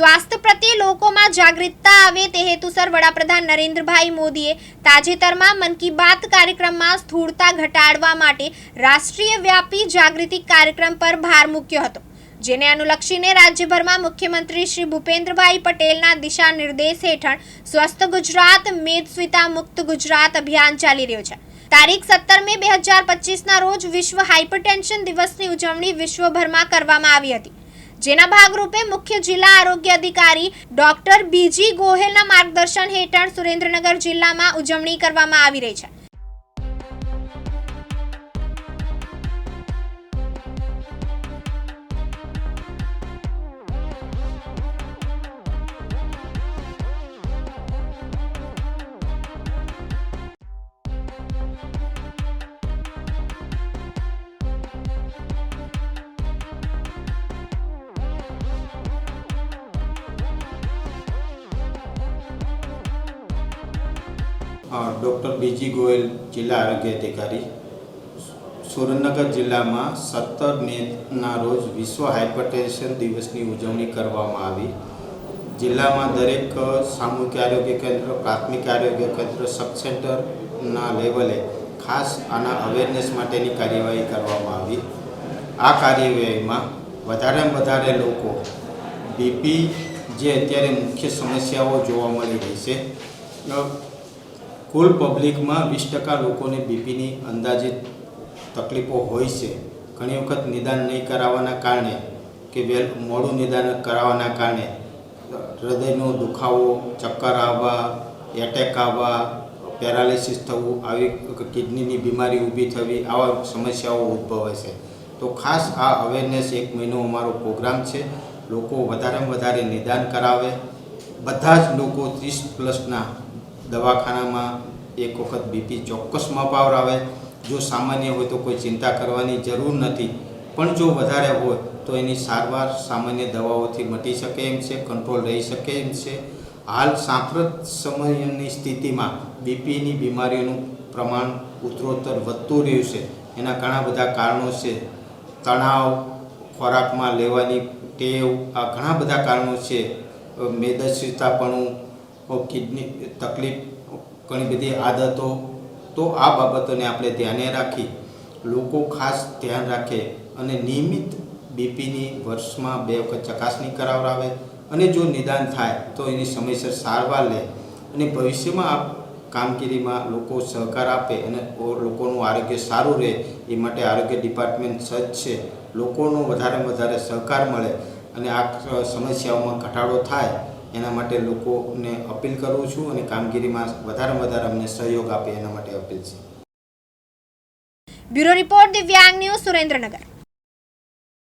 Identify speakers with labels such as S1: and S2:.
S1: સ્વાસ્થ્ય પ્રત્યે લોકોમાં જાગૃતતા આવે તે હેતુસર વડાપ્રધાન નરેન્દ્રભાઈ મોદીએ તાજેતરમાં મન કી બાત કાર્યક્રમમાં સ્થૂળતા ઘટાડવા માટે રાષ્ટ્રીય વ્યાપી જાગૃતિ કાર્યક્રમ પર ભાર મૂક્યો હતો, જેને અનુલક્ષીને રાજ્યભરમાં મુખ્યમંત્રી શ્રી ભૂપેન્દ્રભાઈ પટેલના દિશા નિર્દેશ હેઠળ સ્વસ્થ ગુજરાત મેદસ્વિતા મુક્ત ગુજરાત અભિયાન ચાલી રહ્યું છે. તારીખ સત્તર મે બે હજાર પચીસના રોજ વિશ્વ હાઇપરટેન્શન દિવસની ઉજવણી વિશ્વભરમાં કરવામાં આવી હતી. જેના ભાગરૂપે મુખ્ય જિલ્લા આરોગ્ય અધિકારી ડોક્ટર બીજી ગોહેલના માર્ગદર્શન હેઠળ સુરેન્દ્રનગર જિલ્લામાં ઉજવણી કરવામાં આવી રહી છે.
S2: ડૉક્ટર બીજી ગોયલ જિલ્લા આરોગ્ય અધિકારી. સુરેન્દ્રનગર જિલ્લામાં સત્તર મેના રોજ વિશ્વ હાઇપરટેન્શન દિવસની ઉજવણી કરવામાં આવી. જિલ્લામાં દરેક સામૂહિક આરોગ્ય કેન્દ્ર, પ્રાથમિક આરોગ્ય કેન્દ્ર, સબ સેન્ટરના લેવલે ખાસ આના અવેરનેસ માટેની કાર્યવાહી કરવામાં આવી. આ કાર્યવાહીમાં વધારેમાં વધારે લોકો બીપી જે અત્યારે મુખ્ય સમસ્યાઓ જોવા મળી રહી છે. કુલ પબ્લિકમાં વીસ ટકા લોકોને બીપીની અંદાજિત તકલીફો હોય છે. ઘણી વખત નિદાન નહીં કરાવવાના કારણે કે વેલ, મોડું નિદાન કરાવવાના કારણે હૃદયનો દુખાવો, ચક્કર આવવા, એટેક આવવા, પેરાલિસિસ થવું, આવી કિડનીની બીમારી ઊભી થવી, આવા સમસ્યાઓ ઉદ્ભવે છે. તો ખાસ આ અવેરનેસ એક મહિનો અમારો પ્રોગ્રામ છે. લોકો વધારેમાં વધારે નિદાન કરાવે. બધા જ લોકો ત્રીસ પ્લસના દવાખાનામાં એક વખત બીપી ચોક્કસ મપાવર આવે. જો સામાન્ય હોય તો કોઈ ચિંતા કરવાની જરૂર નથી. પણ જો વધારે હોય તો એની સારવાર સામાન્ય દવાઓથી મટી શકે એમ છે, કંટ્રોલ રહી શકે એમ છે. હાલ સાંપ્રત સમયની સ્થિતિમાં બીપીની બીમારીઓનું પ્રમાણ ઉત્તરોત્તર વધતું રહ્યું છે. એના ઘણા બધા કારણો છે. તણાવ, ખોરાકમાં લેવાની ટેવ, આ ઘણા બધા કારણો છે. મેદસ્વીતાપણું કિડની તકલીફ, ઘણી બધી આદતો, તો આ બાબતોને આપણે ધ્યાને રાખી લોકો ખાસ ધ્યાન રાખે અને નિયમિત બીપીની વર્ષમાં બે વખત ચકાસણી કરાવડાવે અને જો નિદાન થાય તો એની સમયસર સારવાર લે અને ભવિષ્યમાં આ કામગીરીમાં લોકો સહકાર આપે અને લોકોનું આરોગ્ય સારું રહે એ માટે આરોગ્ય ડિપાર્ટમેન્ટ સજ્જ છે. લોકોનો વધારે વધારે સહકાર મળે અને આ સમસ્યાઓમાં ઘટાડો થાય એના માટે લોકોને અપીલ કરું છું અને કામગીરીમાં વધારેમાં વધારે અમને સહયોગ આપે એના માટે અપીલ છે.
S1: બ્યુરો રિપોર્ટ દિવ્યાંગ ન્યૂઝ સુરેન્દ્રનગર.